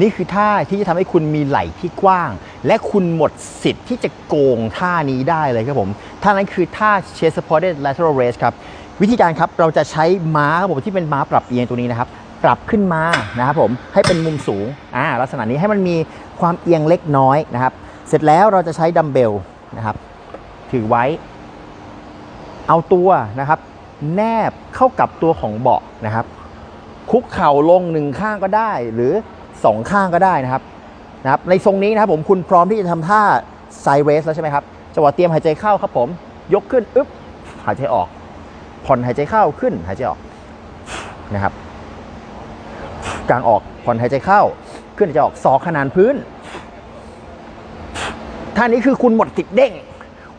นี่คือท่าที่จะทำให้คุณมีไหล่ที่กว้าง และคุณหมดสิทธิ์ที่จะโกงท่านี้ได้เลยครับผม ท่านั้นคือท่า chest supported lateral raise ครับ วิธีการครับเราจะใช้ม้าครับผมที่เป็นม้าปรับเอียงตัวนี้นะครับ ปรับขึ้นมานะครับผมให้เป็นมุมสูงอ่าลักษณะนี้ให้มันมีความเอียงเล็กน้อยนะครับ เสร็จแล้วเราจะใช้ดัมเบลนะครับ ถือไว้ เอาตัวนะครับ แนบเข้ากับตัวของเบาะนะครับ คุกเข่าลงหนึ่งข้างก็ได้หรือ สองข้างก็ได้นะครับนะครับ ในทรงนี้นะครับผมคุณพร้อมที่จะทำท่าไซเรสแล้วใช่ไหมครับจังหวะเตรียมหายใจเข้าครับผมยกขึ้นอึ๊บหายใจออก ผ่อนหายใจเข้าขึ้นหายใจออกนะครับกลางออกผ่อนหายใจเข้า ขึ้นหายใจออกสอกขนานพื้นท่านี้คือคุณหมดสิทธิ์เด้ง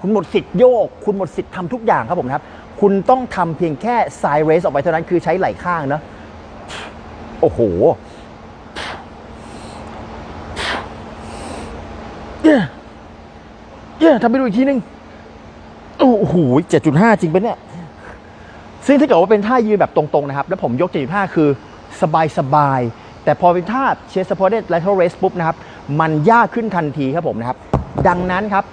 คุณหมดสิทธิ์โยก คุณหมดสิทธิ์ทำทุกอย่างครับผมครับ คุณต้องทำเพียงแค่ไซเรสออกไปเท่านั้นคือใช้ไหล่ข้างเนาะโอ้โห เย้เย้ทำไปดูอีกทีนึง โอ้โห7.5จริงปะเนี่ย ซึ่งถ้าเกิดว่าเป็นท่ายืนแบบตรงๆนะครับ แล้วผมยก7.5คือสบายๆแต่พอเป็นท่า chest supported lateral raise ปุ๊บนะครับ มันยากขึ้นทันทีครับผมนะครับ ดังนั้นครับ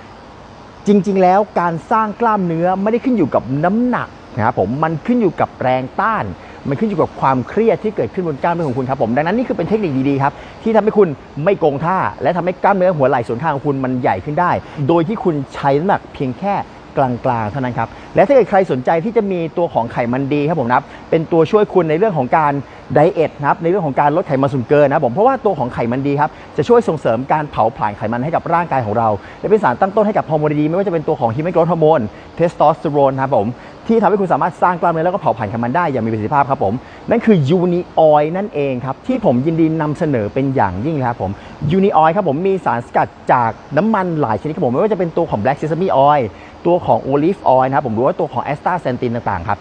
จริงๆแล้วการสร้างกล้ามเนื้อไม่ได้ขึ้นอยู่กับน้ำหนักนะครับผมมันขึ้นอยู่กับแรงต้าน มันขึ้นอยู่กับความเครียดที่เกิดขึ้นบนกล้ามเนื้อของคุณครับผมดังนั้นนี่คือเป็นเทคนิคดีๆครับที่ทำให้คุณไม่โกงท่า และทำให้กล้ามเนื้อหัวไหล่ส่วนข้างของคุณมันใหญ่ขึ้นได้ โดยที่คุณใช้น้ำหนักเพียงแค่กลางๆเท่านั้นครับและถ้าเกิดใครสนใจที่จะมีตัวของไขมันดีครับผมนับเป็นตัวช่วยคุณในเรื่องของการไดเอทนะครับในเรื่องของการลดไขมันส่วนเกินนะครับผมเพราะว่าตัวของไขมันดีครับจะช่วยส่งเสริมการเผาผลาญไขมันให้กับร่างกายของเรา และเป็นสารตั้งต้นให้กับฮอร์โมนดีไม่ว่าจะเป็นตัวของฮีโมโกรทฮอร์โมนเทสโทสเตอโรนนะครับผม ที่ทำให้คุณสามารถสร้างกล้ามเนื้อแล้วก็เผาผลาญไขมันได้อย่างมีประสิทธิภาพครับผม นั่นคือยูนิออยนั่นเองครับ ที่ผมยินดีนำเสนอเป็นอย่างยิ่งเลยครับผมยูนิออยครับผมมีสารสกัดจากน้ำมันหลายชนิดครับผมไม่ว่าจะเป็นตัวของ Black Sesame Oil ตัวของ Olive Oil นะครับผมหรือว่าตัวของ a s t a เซนตินต่างๆครับ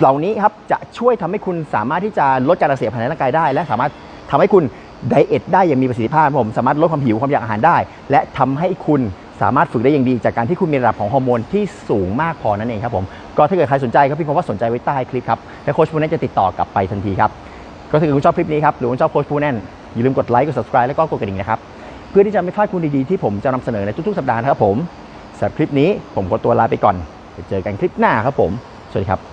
เหล่านี้ครับจะช่วยทำให้คุณสามารถที่จะลดการอักเสบภายในร่างกายได้ และสามารถทำให้คุณไดเอทได้อย่างมีประสิทธิภาพครับผมสามารถลดความหิวความอยากอาหารได้ และทำให้คุณสามารถฝึกได้อย่างดีจากการที่คุณมีระดับของฮอร์โมนที่สูงมากพอนั่นเองครับผมก็ถ้าเกิดใครสนใจก็พิมพ์คำว่าสนใจไว้ใต้คลิปครับและโค้ชพูแนนจะติดต่อกลับไปทันทีครับก็ถ้าเกิดคุณชอบคลิปนี้ครับหรือคุณชอบโค้ชพูแนนอย่าลืมกดไลค์กด subscribe แล้วก็กดกระดิ่งนะครับเพื่อที่จะไม่พลาดคุณดีๆที่ผมจะนำเสนอในทุกๆสัปดาห์นะครับผมสำหรับคลิปนี้ผมขอตัวลาไปก่อนไปเจอกันคลิปหน้าครับผมสวัสดีครับ